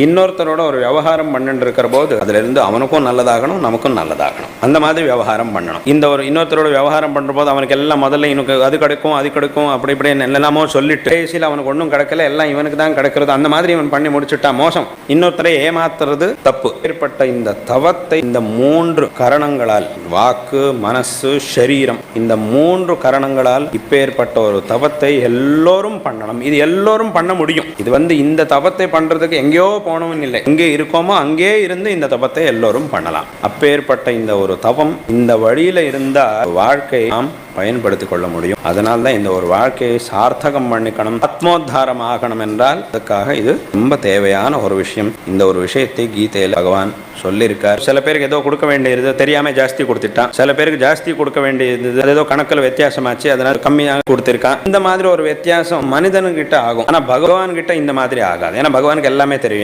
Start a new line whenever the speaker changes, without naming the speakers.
இன்னொருத்தரோட ஒரு விவகாரம் பண்ணிட்டு இருக்கிற போது அதுல இருந்து அவனுக்கும் நல்லதாகணும் நமக்கும் நல்லதாகணும். அந்த மாதிரி விவகாரம் பண்ணணும். இந்த ஒரு இன்னொருத்தரோட விவகாரம் பண்ணுற போது அவனுக்கு எல்லாம் முதல்ல இவனுக்கு அது கிடைக்கும் அது கிடைக்கும் அப்படி இப்படி எல்லாமோ சொல்லிட்டு கடைசியில் அவனுக்கு ஒன்றும் கிடைக்கல எல்லாம் இவனுக்கு தான் கிடைக்கிறது அந்த மாதிரி இவன் பண்ணி முடிச்சுட்டா மோசம். இன்னொருத்தரை ஏமாத்துறது தப்பு. ஏற்பட்ட இந்த தவத்தை இந்த மூன்று கரணங்களால் வாக்கு மனசு சரீரம் இந்த மூன்று கரணங்களால் இப்பேற்பட்ட ஒரு தவத்தை எல்லோரும் பண்ணணும். இது எல்லோரும் பண்ண முடியும். இது வந்து இந்த தவத்தை பண்றதுக்கு எங்கேயோ போகணும்னு இல்லை. இங்கே இருக்கோமோ அங்கே இருந்து இந்த தபத்தை எல்லோரும் பண்ணலாம். அப்பேற்பட்ட இந்த ஒரு தவம் இந்த வழியில இருந்தா வாழ்க்கையை நாம் பயன்படுத்திக் கொள்ள முடியும். அதனால தான் இந்த ஒரு வாழ்க்கையை சார்த்தகம் பண்ணிக்கணும். ஆத்மோத்தாரம் ஆகணும் என்றால் அதுக்காக இது ரொம்ப தேவையான ஒரு விஷயம். இந்த ஒரு விஷயத்தை கீதையில் பகவான் சொல்லியிருக்கார். சில பேருக்கு ஏதோ கொடுக்க வேண்டியது தெரியாம ஜாஸ்தி கொடுத்துட்டான். சில பேருக்கு ஜாஸ்தி கொடுக்க வேண்டியது அது ஏதோ கணக்கில் வித்தியாசமாச்சு அதனால கம்மியாக கொடுத்திருக்கான். இந்த மாதிரி ஒரு வித்தியாசம் மனிதனுக்கிட்ட ஆகும். ஆனால் பகவான் கிட்ட இந்த மாதிரி ஆகாது. ஏன்னா பகவானுக்கு எல்லாமே தெரியும்.